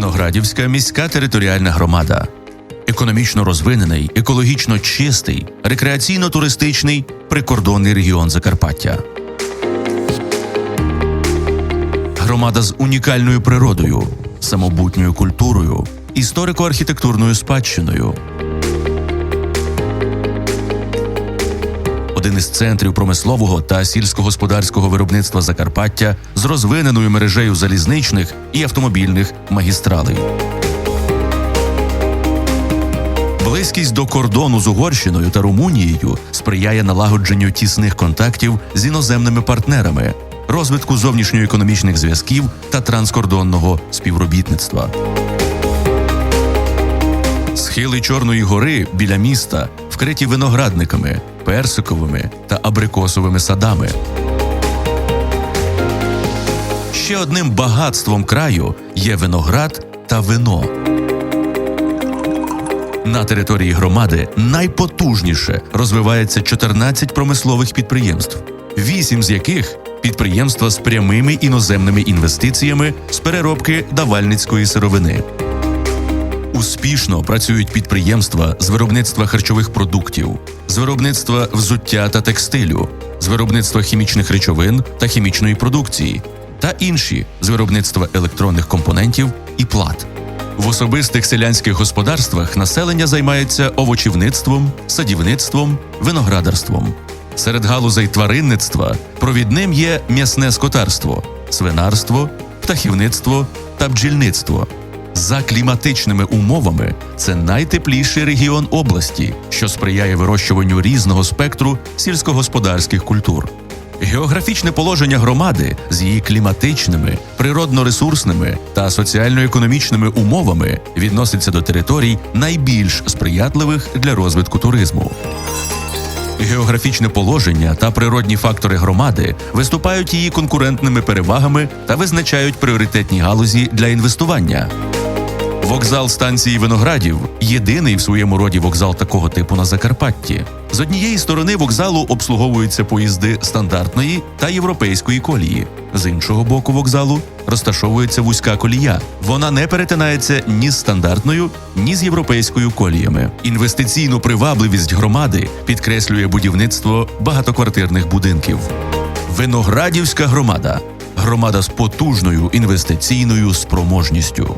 Виноградівська міська територіальна громада. Економічно розвинений, екологічно чистий, рекреаційно-туристичний прикордонний регіон Закарпаття. Громада з унікальною природою, самобутньою культурою, історико-архітектурною спадщиною. Один із центрів промислового та сільськогосподарського виробництва Закарпаття з розвиненою мережею залізничних і автомобільних магістралей. Близькість до кордону з Угорщиною та Румунією сприяє налагодженню тісних контактів з іноземними партнерами, розвитку зовнішньоекономічних зв'язків та транскордонного співробітництва. Схили Чорної гори біля міста вкриті виноградниками, персиковими та абрикосовими садами. Ще одним багатством краю є виноград та вино. На території громади найпотужніше розвивається 14 промислових підприємств, вісім з яких підприємства з прямими іноземними інвестиціями з переробки давальницької сировини. Успішно працюють підприємства з виробництва харчових продуктів, з виробництва взуття та текстилю, з виробництва хімічних речовин та хімічної продукції, та інші з виробництва електронних компонентів і плат. В особистих селянських господарствах населення займається овочівництвом, садівництвом, виноградарством. Серед галузей тваринництва провідним є м'ясне скотарство, свинарство, птахівництво та бджільництво. За кліматичними умовами це найтепліший регіон області, що сприяє вирощуванню різного спектру сільськогосподарських культур. Географічне положення громади з її кліматичними, природно-ресурсними та соціально-економічними умовами відноситься до територій найбільш сприятливих для розвитку туризму. Географічне положення та природні фактори громади виступають її конкурентними перевагами та визначають пріоритетні галузі для інвестування. Вокзал станції Виноградів єдиний в своєму роді вокзал такого типу на Закарпатті. З однієї сторони вокзалу обслуговуються поїзди стандартної та європейської колії. З іншого боку вокзалу розташовується вузька колія. Вона не перетинається ні з стандартною, ні з європейською коліями. Інвестиційну привабливість громади підкреслює будівництво багатоквартирних будинків. Виноградівська громада громада з потужною інвестиційною спроможністю.